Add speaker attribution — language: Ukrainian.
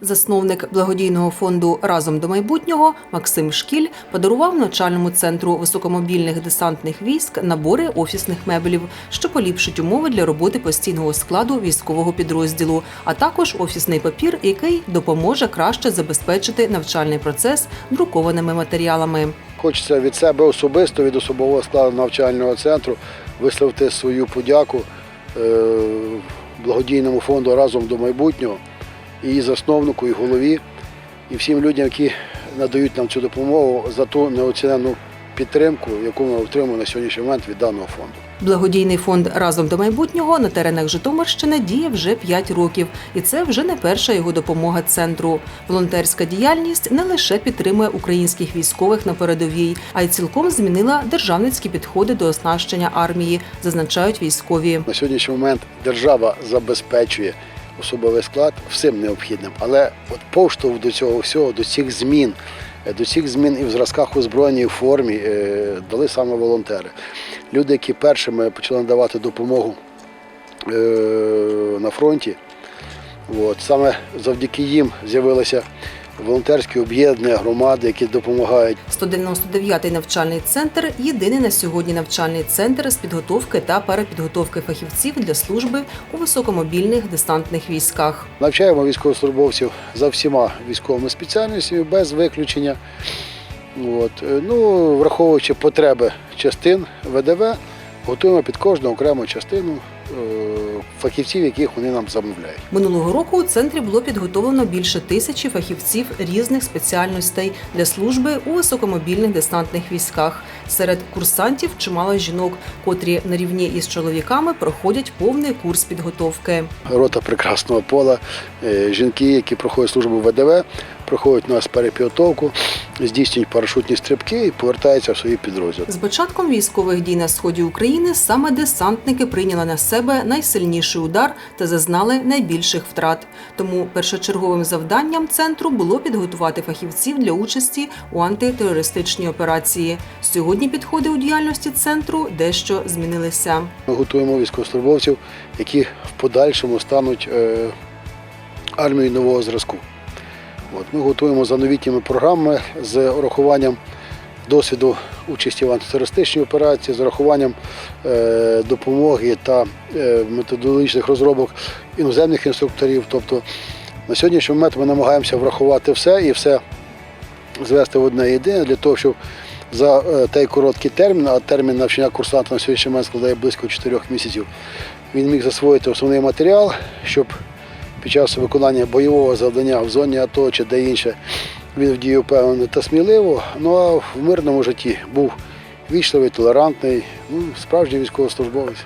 Speaker 1: Засновник благодійного фонду Разом до майбутнього Максим Шкіль подарував навчальному центру високомобільних десантних військ набори офісних меблів, що поліпшить умови для роботи постійного складу військового підрозділу, а також офісний папір, який допоможе краще забезпечити навчальний процес друкованими матеріалами.
Speaker 2: Хочеться від себе особисто, від особового складу навчального центру висловити свою подяку е, благодійному фонду разом до майбутнього, її засновнику, і голові, і всім людям, які надають нам цю допомогу за ту неоцінену підтримку, яку ми отримуємо на сьогоднішній момент від даного фонду.
Speaker 1: Благодійний фонд Разом до майбутнього на теренах Житомирщини діє вже 5 років, і це вже не перша його допомога центру. Волонтерська діяльність не лише підтримує українських військових на передовій, а й цілком змінила державницькі підходи до оснащення армії, зазначають військові.
Speaker 2: На сьогоднішній момент держава забезпечує особовий склад всім необхідним, але от поштовх до цього всього, до цих змін, е, до цих змін і в зразках озброєння, і в формі е, дали саме волонтери. Люди, які першими почали надавати допомогу е, на фронті. От, саме завдяки їм з'явилися волонтерські об'єднання, громади, які допомагають
Speaker 1: 199-й навчальний центр єдиний на сьогодні навчальний центр з підготовки та перепідготовки фахівців для служби у високомобільних десантних військах.
Speaker 2: Навчаємо військовослужбовців за всіма військовими спеціальностями без виключення. От. е, Ну, враховуючи потреби частин ВДВ, готуємо під кожну окрему частину е, фахівців, яких вони нам замовляють.
Speaker 1: Минулого року у центрі було підготовлено більше тисячі фахівців різних спеціальностей для служби у високомобільних десантних військах. Серед курсантів чимало жінок, котрі на рівні із чоловіками проходять повний курс підготовки.
Speaker 2: Рота прекрасного пола, е, жінки, які проходять службу ВДВ, проходять у нас перепідготовку, здійснюють парашутні стрибки і повертаються в свої підрозділи.
Speaker 1: З початком військових дій на сході України саме десантники прийняли на себе найсильніший удар та зазнали найбільших втрат. Тому першочерговим завданням центру було підготувати фахівців для участі у антитерористичній операції. Сьогодні підходи у діяльності центру дещо змінилися.
Speaker 2: Ми готуємо військовослужбовців, які в подальшому стануть е, армією нового зразку. От, ми готуємо за новітніми програмами з урахуванням досвіду участі в антитерористичній операції, з урахуванням е, допомоги та е, методологічних розробок іноземних інструкторів. Тобто на сьогоднішній момент ми намагаємося врахувати все і все звести в одне єдине для того, щоб за е, той короткий термін, а термін навчання курсанта на сьогоднішній момент складає близько 4 місяців, він міг засвоїти основний матеріал, щоб під час виконання бойового завдання в зоні АТО чи де інше він вдіяв впевнено та сміливо, ну а в мирному житті був вічливий, толерантний, ну, справжній військовослужбовець.